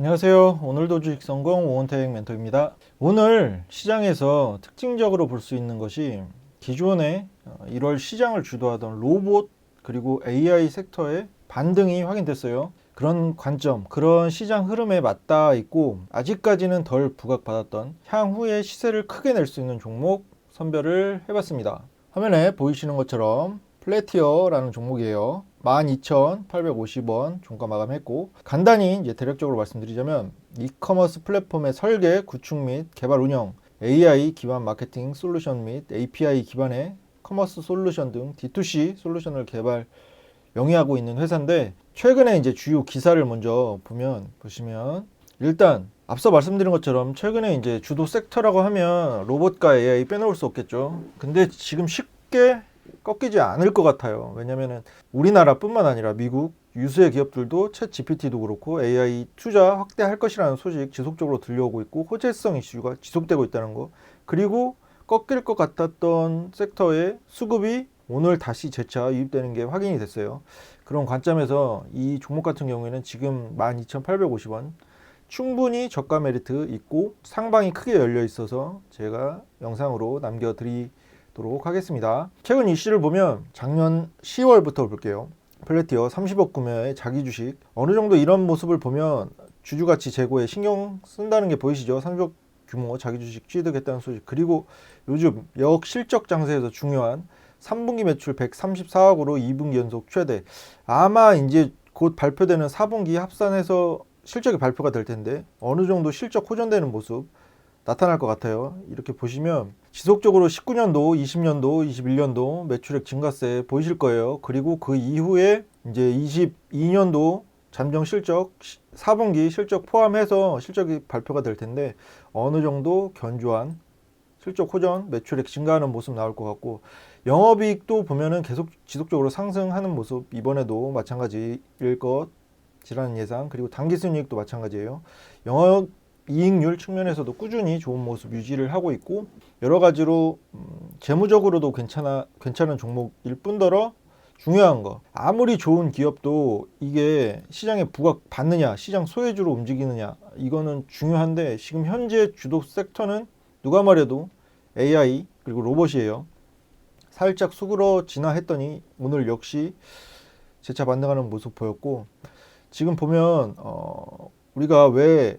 안녕하세요. 오늘도 주식 성공 오원택 멘토입니다. 오늘 시장에서 특징적으로 볼 수 있는 것이 기존에 어, 1월 시장을 주도하던 로봇 그리고 AI 섹터의 반등이 확인됐어요. 그런 관점, 그런 시장 흐름에 맞닿아 있고 아직까지는 덜 부각받았던 향후의 시세를 크게 낼 수 있는 종목 선별을 해봤습니다. 화면에 보이시는 것처럼 플래티어라는 종목이에요. 12,850원 종가 마감했고 간단히 이제 대략적으로 말씀드리자면 이커머스 플랫폼의 설계, 구축 및 개발 운영, AI 기반 마케팅 솔루션 및 API 기반의 커머스 솔루션 등 D2C 솔루션을 개발 영위하고 있는 회사인데 최근에 이제 주요 기사를 먼저 보면 보시면 일단 앞서 말씀드린 것처럼 최근에 이제 주도 섹터라고 하면 로봇과 AI 빼놓을 수 없겠죠. 근데 지금 쉽게 꺾이지 않을 것 같아요. 왜냐면은 우리나라뿐만 아니라 미국 유수의 기업들도 챗 GPT도 그렇고 AI 투자 확대할 것이라는 소식 지속적으로 들려오고 있고 호재성 이슈가 지속되고 있다는 거. 그리고 꺾일 것 같았던 섹터의 수급이 오늘 다시 재차 유입되는 게 확인이 됐어요. 그런 관점에서 이 종목 같은 경우에는 지금 12,850원 충분히 저가 메리트 있고 상방이 크게 열려 있어서 제가 영상으로 남겨드리 도록 하겠습니다. 최근 이슈를 보면 작년 10월부터 볼게요. 플래티어 30억 구매의 자기 주식 어느 정도 이런 모습을 보면 주주 가치 제고에 신경 쓴다는 게 보이시죠? 30억 규모 자기 주식 취득했다는 소식 그리고 요즘 역실적 장세에서 중요한 3분기 매출 134억으로 2분기 연속 최대 아마 이제 곧 발표되는 4분기 합산해서 실적이 발표가 될 텐데 어느 정도 실적 호전되는 모습 나타날 것 같아요. 이렇게 보시면 지속적으로 19년도, 20년도, 21년도 매출액 증가세 보이실 거예요. 그리고 그 이후에 이제 22년도 잠정 실적 4분기 실적 포함해서 실적이 발표가 될 텐데 어느 정도 견조한 실적 호전, 매출액 증가하는 모습 나올 것 같고 영업이익도 보면은 계속 지속적으로 상승하는 모습 이번에도 마찬가지일 것이라는 예상 그리고 당기순이익도 마찬가지예요. 영업 이익률 측면에서도 꾸준히 좋은 모습 유지를 하고 있고 여러 가지로 음, 재무적으로도 괜찮아 괜찮은 종목일 뿐더러 중요한 거. 아무리 좋은 기업도 이게 시장에 부각 받느냐 시장 소외주로 움직이느냐 이거는 중요한데 지금 현재 주도 섹터는 누가 말해도 AI 그리고 로봇이에요. 살짝 수그러지나 했더니 오늘 역시 재차 반등하는 모습 보였고 지금 보면 어, 우리가 왜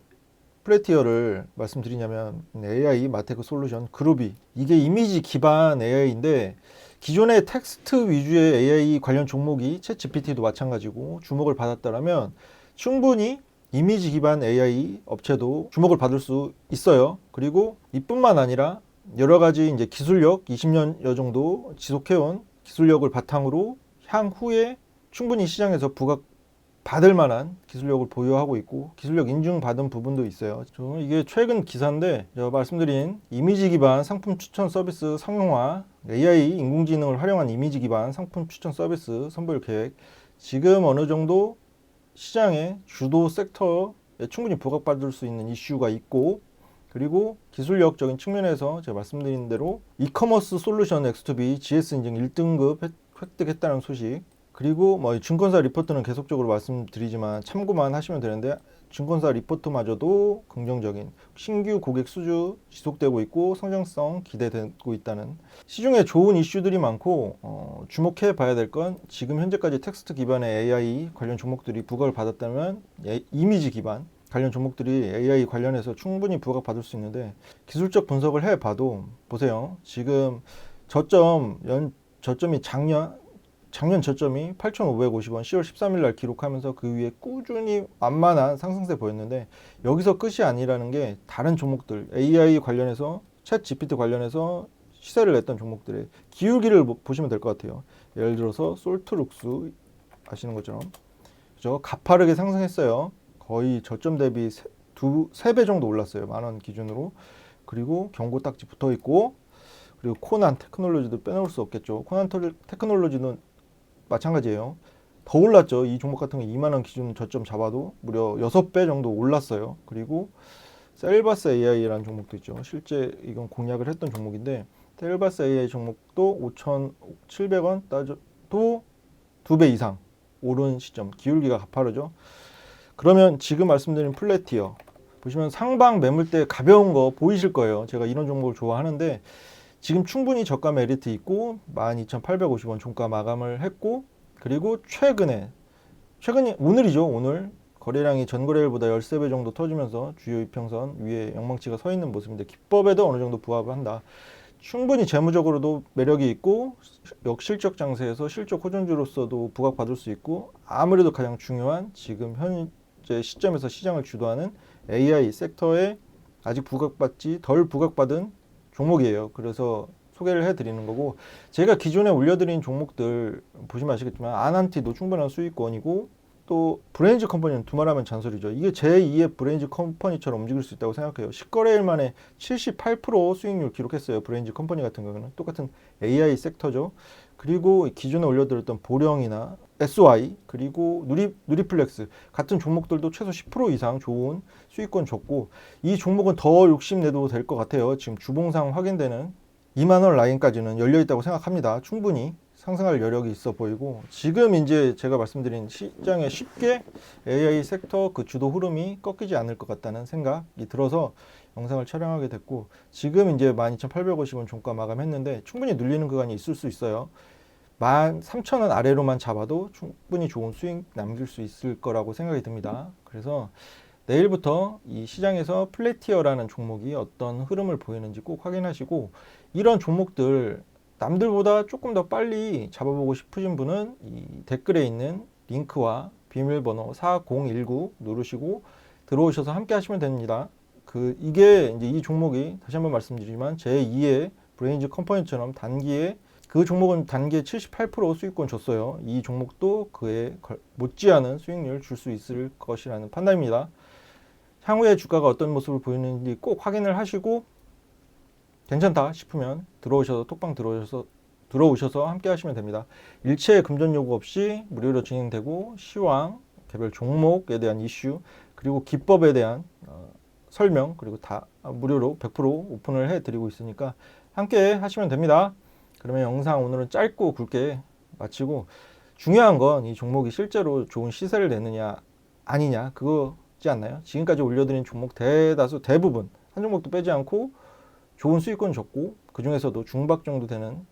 플래티어를 말씀드리냐면 AI 마테크 솔루션 그룹이 이게 이미지 기반 AI인데 기존의 텍스트 위주의 AI 관련 종목이 챗 GPT도 마찬가지고 주목을 받았다라면 충분히 이미지 기반 AI 업체도 주목을 받을 수 있어요. 그리고 이뿐만 아니라 여러 가지 이제 기술력 20년여 정도 지속해온 기술력을 바탕으로 향후에 충분히 시장에서 부각 받을 만한 기술력을 보유하고 있고 기술력 인증받은 부분도 있어요. 저 이게 최근 기사인데 말씀드린 이미지 기반 상품 추천 서비스 상용화 AI 인공지능을 활용한 이미지 기반 상품 추천 서비스 선보일 계획 지금 어느 정도 시장의 주도 섹터에 충분히 부각받을 수 있는 이슈가 있고 그리고 기술력적인 측면에서 제가 말씀드린 대로 이커머스 솔루션 X2B GS 인증 1등급 획득했다는 소식 그리고 뭐 증권사 리포트는 계속적으로 말씀드리지만 참고만 하시면 되는데 증권사 리포트마저도 긍정적인 신규 고객 수주 지속되고 있고 성장성 기대되고 있다는 시중에 좋은 이슈들이 많고 어, 주목해 봐야 될 건 지금 현재까지 텍스트 기반의 AI 관련 종목들이 부각을 받았다면 예, 이미지 기반 관련 종목들이 AI 관련해서 충분히 부각 받을 수 있는데 기술적 분석을 해 봐도 보세요. 지금 저점 연 저점이 작년 작년 저점이 8,550원 10월 13일 날 기록하면서 그 위에 꾸준히 완만한 상승세 보였는데 여기서 끝이 아니라는 게 다른 종목들 AI 관련해서 챗 GPT 관련해서 시세를 냈던 종목들의 기울기를 보- 보시면 될 것 같아요. 예를 들어서 솔트룩스 아시는 것처럼 그죠? 가파르게 상승했어요. 거의 저점 대비 두세 배 정도 올랐어요. 만 원 기준으로. 그리고 경고 딱지 붙어 있고 그리고 코난 테크놀로지도 빼놓을 수 없겠죠. 코난 터- 테크놀로지는 마찬가지예요. 더 올랐죠. 이 종목 같은 거 2만 원 기준 저점 잡아도 무려 6배 정도 올랐어요. 그리고 셀바스 AI라는 종목도 있죠. 실제 이건 공략을 했던 종목인데 셀바스 AI 종목도 5,700원 따져도 두배 이상 오른 시점 기울기가 가파르죠. 그러면 지금 말씀드린 플래티어 보시면 상방 매물대 가벼운 거 보이실 거예요. 제가 이런 종목을 좋아하는데 지금 충분히 저가 메리트 있고 12,850원 종가 마감을 했고 그리고 최근에 최근이 오늘이죠. 오늘 거래량이 전거래일보다 13배 정도 터지면서 주요 이평선 위에 영망치가 서 있는 모습인데 기법에도 어느 정도 부합을 한다. 충분히 재무적으로도 매력이 있고 역실적 장세에서 실적 호전주로서도 부각받을 수 있고 아무래도 가장 중요한 지금 현재 시점에서 시장을 주도하는 AI 섹터에 아직 부각받지 덜 부각받은 종목이에요. 그래서 소개를 해드리는 거고 제가 기존에 올려드린 종목들 보시면 아시겠지만 아난티도 충분한 수익권이고 또 브레인즈 컴퍼니는 두말하면 잔소리죠. 이게 제2의 브레인즈 컴퍼니처럼 움직일 수 있다고 생각해요. 10거래일 만에 78% 수익률 기록했어요. 브레인즈 컴퍼니 같은 경우는 똑같은 AI 섹터죠. 그리고 기존에 올려드렸던 보령이나 SY 그리고 누리 누리플렉스 같은 종목들도 최소 10% 이상 좋은 수익권 줬고 이 종목은 더 욕심내도 될 것 같아요. 지금 주봉상 확인되는 2만 원 라인까지는 열려 있다고 생각합니다. 충분히 상승할 여력이 있어 보이고 지금 이제 제가 말씀드린 시장에 쉽게 AI 섹터 그 주도 흐름이 꺾이지 않을 것 같다는 생각이 들어서 영상을 촬영하게 됐고 지금 이제 12,850원 종가 마감했는데 충분히 눌리는 구간이 있을 수 있어요. 13,000원 아래로만 잡아도 충분히 좋은 수익 남길 수 있을 거라고 생각이 듭니다. 그래서 내일부터 이 시장에서 플래티어라는 종목이 어떤 흐름을 보이는지 꼭 확인하시고 이런 종목들 남들보다 조금 더 빨리 잡아보고 싶으신 분은 이 댓글에 있는 링크와 비밀번호 4019 누르시고 들어오셔서 함께 하시면 됩니다. 그 이게 이제 이 종목이 다시 한번 말씀드리지만 제2의 브레인즈 컴퍼니처럼 단기에 그 종목은 단기에 78% 수익권 줬어요. 이 종목도 그에 걸- 못지않은 수익률 줄 수 있을 것이라는 판단입니다. 향후에 주가가 어떤 모습을 보이는지 꼭 확인을 하시고 괜찮다 싶으면 들어오셔서 톡방 들어오셔서 들어오셔서 함께 하시면 됩니다. 일체 금전 요구 없이 무료로 진행되고 시황, 개별 종목에 대한 이슈 그리고 기법에 대한 어, 설명 그리고 다 무료로 100% 오픈을 해 드리고 있으니까 함께 하시면 됩니다. 그러면 영상 오늘은 짧고 굵게 마치고 중요한 건 이 종목이 실제로 좋은 시세를 내느냐 아니냐 그거지 않나요? 지금까지 올려드린 종목 대다수 대부분 한 종목도 빼지 않고 좋은 수익권 줬고 그 중에서도 중박 정도 되는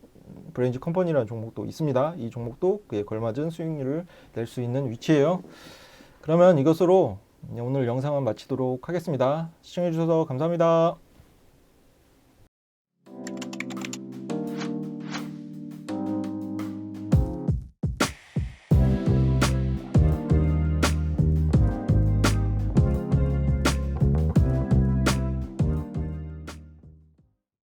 브레인즈 컴퍼니라는 종목도 있습니다. 이 종목도 그에 걸맞은 수익률을 낼 수 있는 위치예요. 그러면 이것으로 오늘 영상은 마치도록 하겠습니다. 시청해 주셔서 감사합니다.